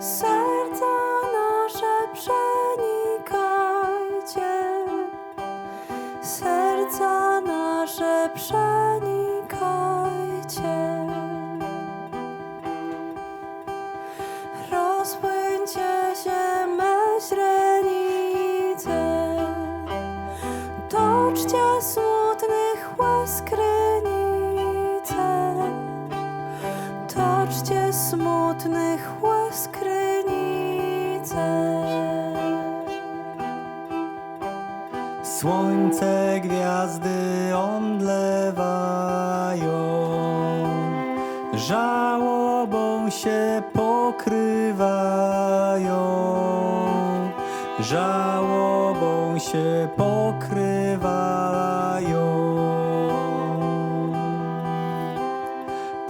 Serca żałobą się pokrywają, żałobą się pokrywają.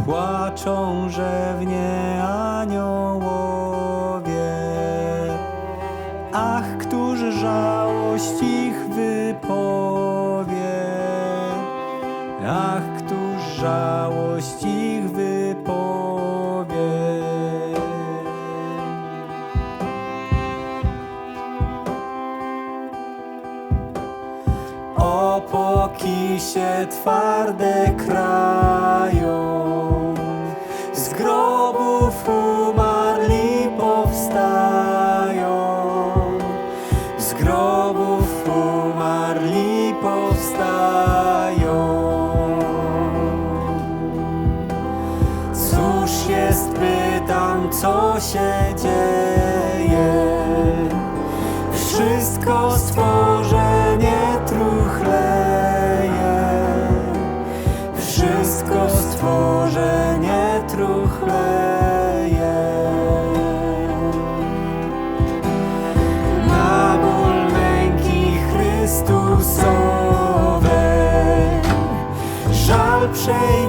Płaczą rzewnie aniołowie, Ach, któż żałość Opoki się twarde krają, z grobów umarli powstają, z grobów umarli powstają. Cóż jest, pytam, co się shame.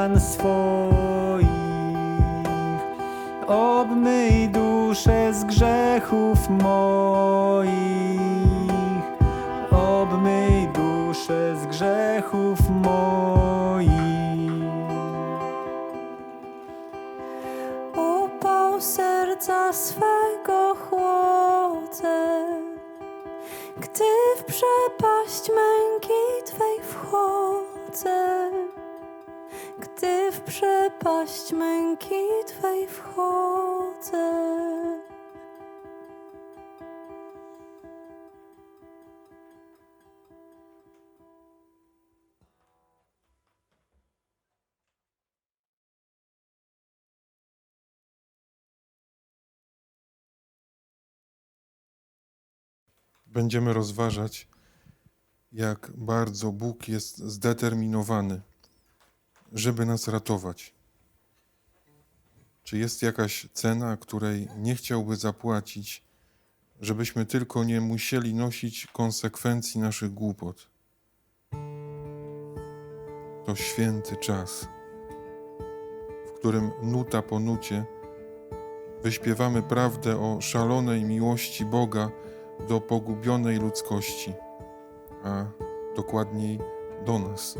Pan for Twej wchodzę. będziemy rozważać, jak bardzo Bóg jest zdeterminowany, żeby nas ratować. Czy jest jakaś cena, której nie chciałby zapłacić, żebyśmy tylko nie musieli nosić konsekwencji naszych głupot? To święty czas, w którym nuta po nucie wyśpiewamy prawdę o szalonej miłości Boga do pogubionej ludzkości, a dokładniej do nas,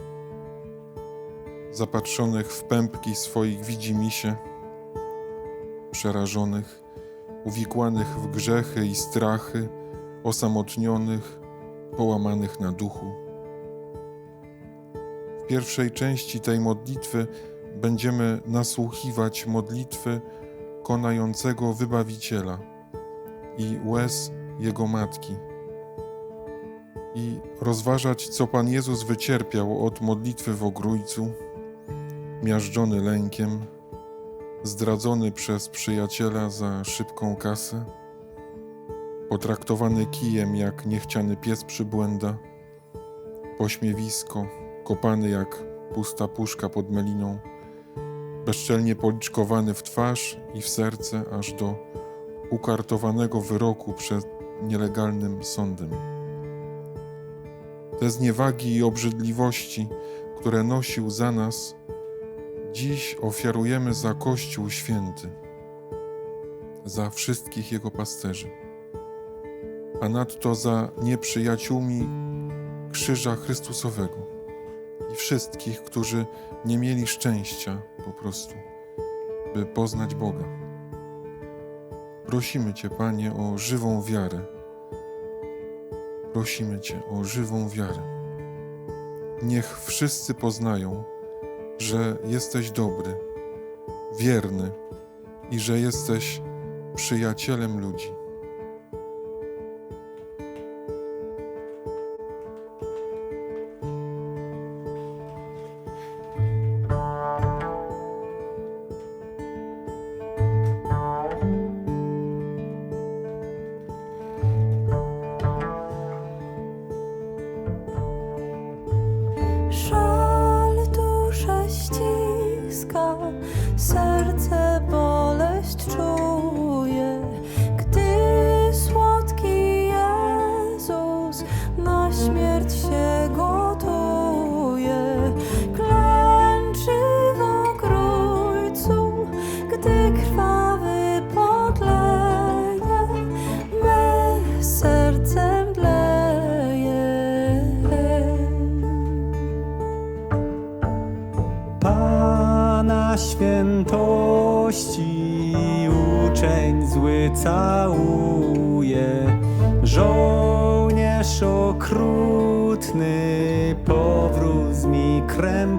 zapatrzonych w pępki swoich widzimisię, przerażonych, uwikłanych w grzechy i strachy, osamotnionych, połamanych na duchu. W pierwszej części tej modlitwy będziemy nasłuchiwać modlitwy konającego Wybawiciela i łez Jego Matki i rozważać, co Pan Jezus wycierpiał od modlitwy w ogrójcu, miażdżony lękiem, zdradzony przez przyjaciela za szybką kasę, potraktowany kijem jak niechciany pies przybłęda, pośmiewisko, kopany jak pusta puszka pod meliną, bezczelnie policzkowany w twarz i w serce aż do ukartowanego wyroku przed nielegalnym sądem. Te zniewagi i obrzydliwości, które nosił za nas, dziś ofiarujemy za Kościół Święty, za wszystkich Jego pasterzy, a nadto za nieprzyjaciółmi Krzyża Chrystusowego i wszystkich, którzy nie mieli szczęścia po prostu, by poznać Boga. Prosimy Cię, Panie, o żywą wiarę. Prosimy Cię o żywą wiarę. Niech wszyscy poznają, że jesteś dobry, wierny i że jesteś przyjacielem ludzi. Świętości uczeń zły całuje, żołnierz okrutny powróz mi krępuje.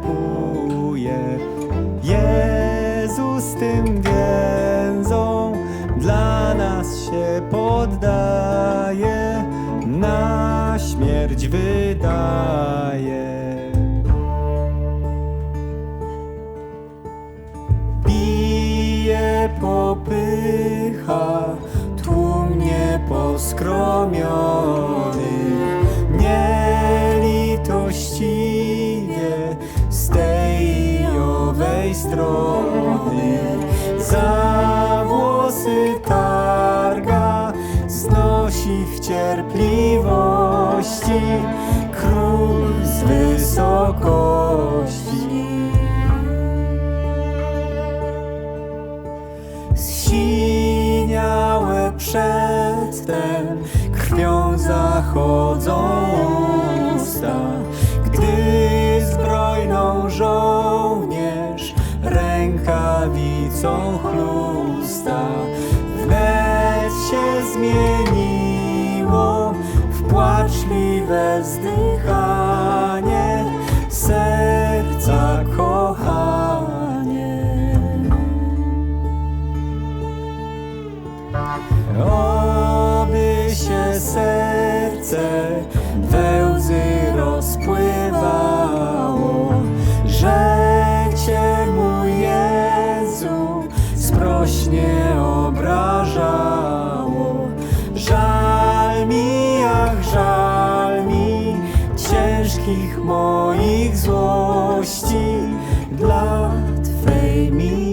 Cierpliwości, król z wysokości. Zsiniałe przedtem krwią zachodzą usta, gdy zbrojną żołnierz rękawicą chlusta. Wnet się zmieniło w płaczliwe zdychanie serca kochanie. Oby się serce we ciężkich moich złości dla Twej miłości.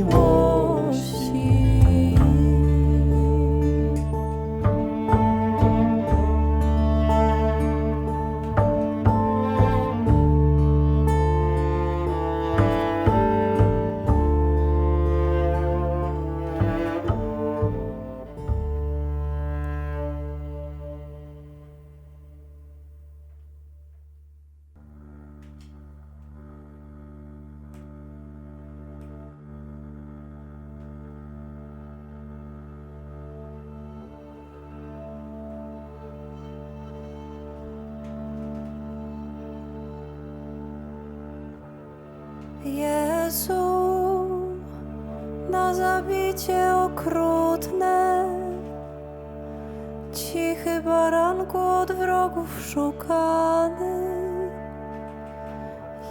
Jezu, na zabicie okrutne, cichy baranku od wrogów szukany.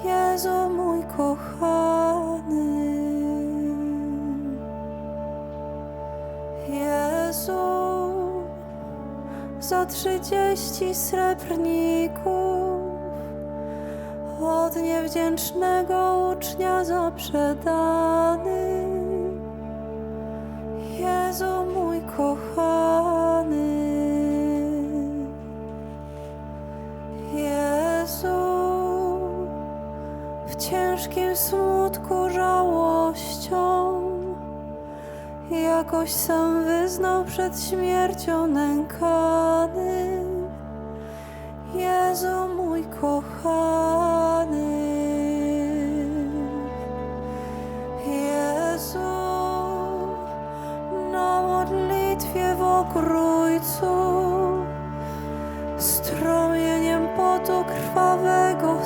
Jezu mój kochany. Jezu, za trzydzieści srebrników od niewdzięcznego ucznia zaprzedany. Jezu mój kochany. Jezu, w ciężkim smutku żałością jakoś sam wyznał przed śmiercią nękany. Jezu mój kochany. Krójcu, strumieniem potu krwawego.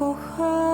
不合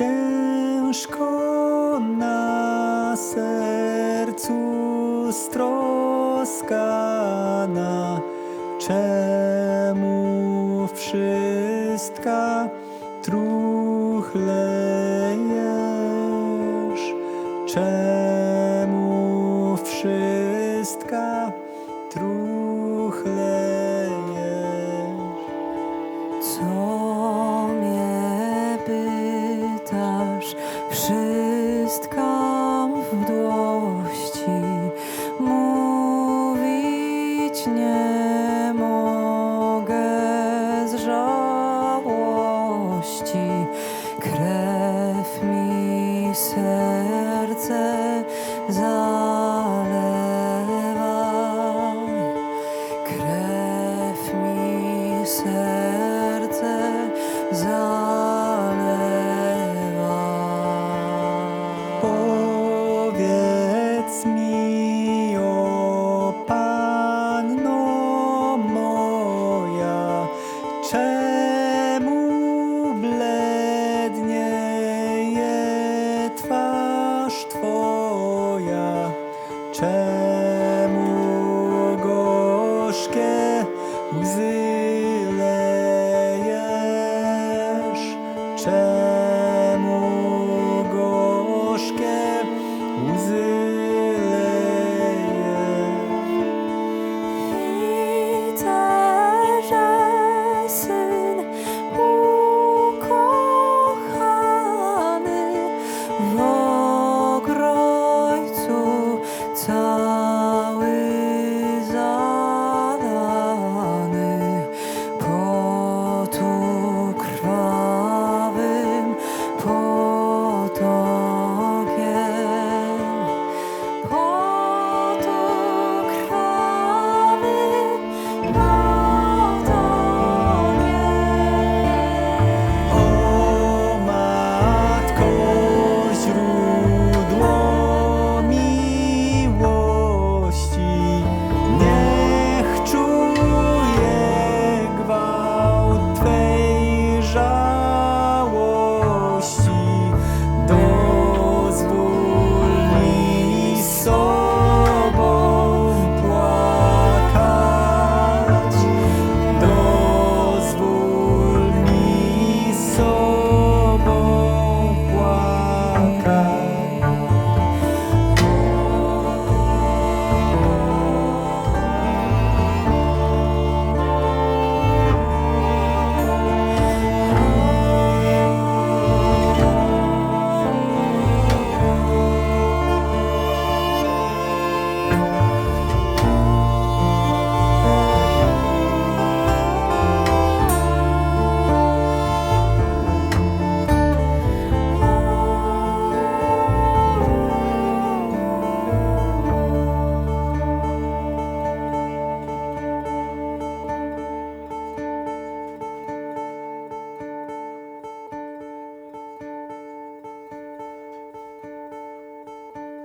ciężko na sercu stroskana, Czemu gorzkie łzy